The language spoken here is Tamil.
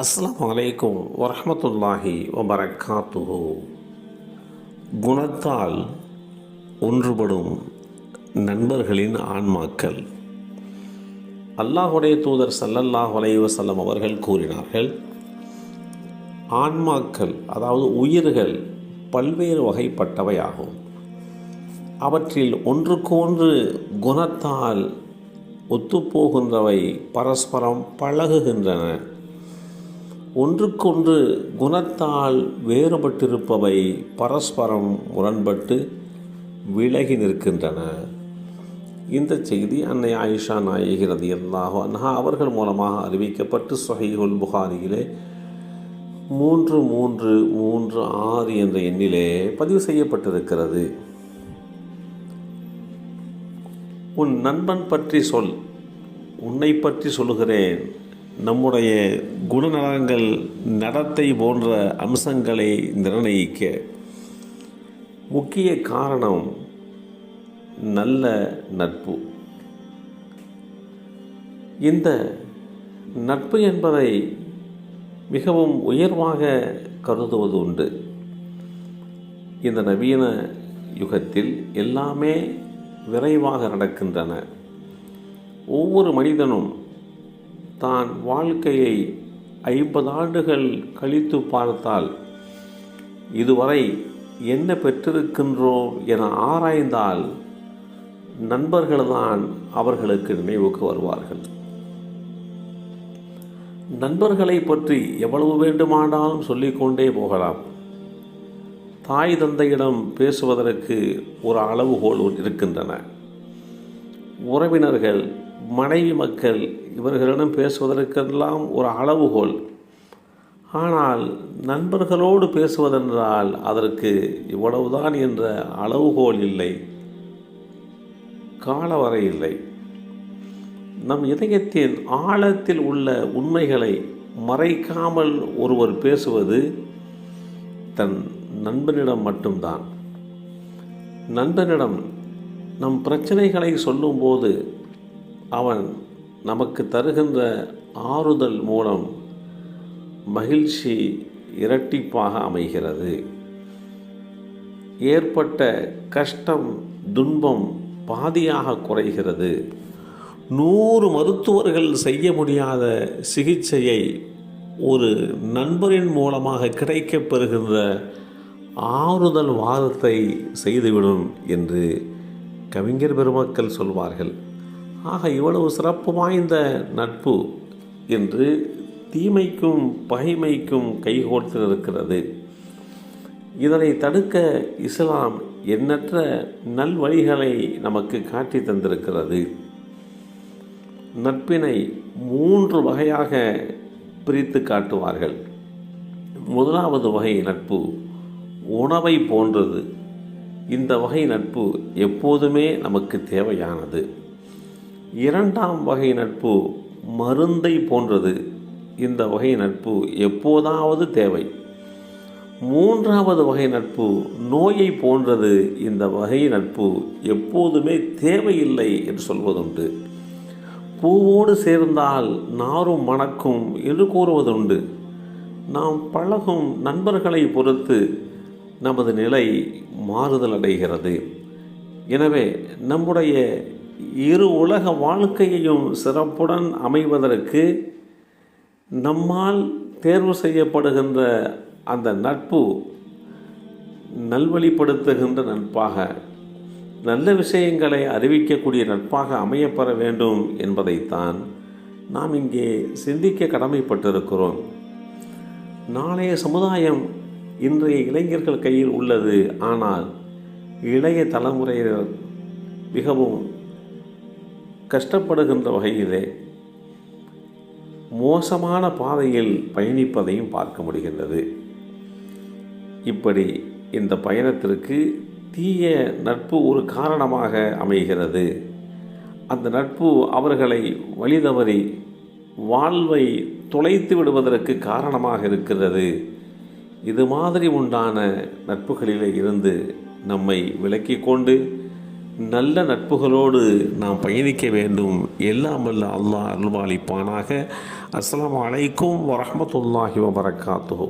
அஸ்லாம் வலைக்கும் வரமத்துல்லாஹி வபரகாத்துஹு குணத்தால் ஒன்றுபடும் நண்பர்களின் ஆன்மாக்கள். அல்லாஹுடைய தூதர் சல்லல்லாஹ் வலைவசல்லம் அவர்கள் கூறினார்கள் ஆன்மாக்கள் அதாவது உயிர்கள் பல்வேறு வகைப்பட்டவையாகும். அவற்றில் ஒன்றுக்கு ஒன்று குணத்தால் ஒத்துப்போகின்றவை பரஸ்பரம் பழகுகின்றன. ஒன்றுக்கொன்று குணத்தால் வேறுபட்டிருப்பவை பரஸ்பரம் முரண்பட்டு விலகி நிற்கின்றன. இந்த செய்தி அன்னை ஆயிஷா நாயகிறது எல்லாகோ அன்ஹா அவர்கள் மூலமாக அறிவிக்கப்பட்டு சொஹைகுல் புகாரியிலே மூன்று மூன்று மூன்று ஆறு என்ற எண்ணிலே பதிவு செய்யப்பட்டிருக்கிறது. உன் நண்பன் பற்றி சொல் உன்னை பற்றி சொல்லுகிறேன். நம்முடைய குணநலங்கள் நடத்தை போன்ற அம்சங்களை நிர்ணயிக்க முக்கிய காரணம் நல்ல நட்பு. இந்த நட்பு என்பதை மிகவும் உயர்வாக கருதுவது உண்டு. இந்த நவீன யுகத்தில் எல்லாமே விரைவாக நடக்கின்றன. ஒவ்வொரு மனிதனும் தான் வாழ்க்கையை ஐம்பது ஆண்டுகள் கழித்து பார்த்தால் இதுவரை என்ன பெற்றிருக்கின்றோம் என ஆராய்ந்தால் நண்பர்கள்தான் அவர்களுக்கு நினைவுக்கு வருவார்கள். நண்பர்களை பற்றி எவ்வளவு வேண்டுமானாலும் சொல்லிக்கொண்டே போகலாம். தாய் தந்தையிடம் பேசுவதற்கு ஒரு அளவுகோல் இருக்கின்றன. உறவினர்கள் மனைவி மக்கள் இவர்களிடம் பேசுவதற்கெல்லாம் ஒரு அளவுகோல். ஆனால் நண்பர்களோடு பேசுவதென்றால் அதற்கு இவ்வளவுதான் என்ற அளவுகோல் இல்லை. காலவரை இல்லை. நம் இதயத்தின் ஆழத்தில் உள்ள உண்மைகளை மறைக்காமல் ஒருவர் பேசுவது தன் நண்பனிடம் மட்டும்தான். நண்பனிடம் நம் பிரச்சனைகளை சொல்லும்போது அவன் நமக்கு தருகின்ற ஆறுதல் மூலம் மகிழ்ச்சி இரட்டிப்பாக அமைகிறது. ஏற்பட்ட கஷ்டம் துன்பம் பாதியாக குறைகிறது. நூறு மருத்துவர்கள் செய்ய முடியாத சிகிச்சையை ஒரு நண்பரின் மூலமாக கிடைக்கப் பெறுகின்ற ஆறுதல் வாதத்தை செய்துவிடும் என்று கவிஞர் பெருமக்கள் சொல்வார்கள். ஆக இவ்வளவு சிறப்பு வாய்ந்த நட்பு என்று தீமைக்கும் பகைமைக்கும் கைகோர்த்து இருக்கிறது இதனை தடுக்க இஸ்லாம் எண்ணற்ற நல்வழிகளை நமக்கு காட்டி தந்திருக்கிறது. நட்பினை மூன்று வகையாக பிரித்து காட்டுவார்கள். முதலாவது வகை நட்பு உணவை போன்றது. இந்த வகை நட்பு எப்போதுமே நமக்கு தேவையானது. இரண்டாம் வகை நட்பு மருந்தை போன்றது. இந்த வகை நட்பு எப்போதாவது தேவை. மூன்றாவது வகை நட்பு நோயை போன்றது. இந்த வகை நட்பு எப்போதுமே தேவையில்லை என்று சொல்வதுண்டு. பூவோடு சேர்ந்தால் நாரும் மணக்கும் என்று கூறுவதுண்டு. நாம் பழகும் நண்பர்களை பொறுத்து நமது நிலை மாறுதல் அடைகிறது எனவே நம்முடைய இரு உலக வாழ்க்கையையும் சிறப்புடன் அமைவதற்கு நம்மால் தேர்வு செய்யப்படுகின்ற அந்த நட்பு நல்வழிப்படுத்துகின்ற நட்பாக நல்ல விஷயங்களை அறிவிக்கக்கூடிய நட்பாக அமையப்பெற வேண்டும் என்பதைத்தான் நாம் இங்கே சிந்திக்க கடமைப்பட்டிருக்கிறோம். நாளைய சமுதாயம் இன்றைய இளைஞர்கள் கையில் உள்ளது. ஆனால் இளைய தலைமுறையினர் மிகவும் கஷ்டப்படுகின்ற வகையிலே மோசமான பாதையில் பயணிப்பதையும் பார்க்க முடிகின்றது. இப்படி இந்த பயணத்திற்கு தீய நட்பு ஒரு காரணமாக அமைகிறது. அந்த நட்பு அவர்களை வழிதவறி வாழ்வை தொலைத்து விடுவதற்கு காரணமாக இருக்கிறது. இது மாதிரி உண்டான நட்புகளிலே இருந்து நம்மை விலக்கிக் கொண்டு நல்ல நட்புகளோடு நாம் பயணிக்க வேண்டும். எல்லாம் வல்ல அல்லாஹ் அருள்வாளிப்பானாக. அஸ்லாம் அலைக்கும் வரமத்துல்லாஹி வபரகாத்துஹு.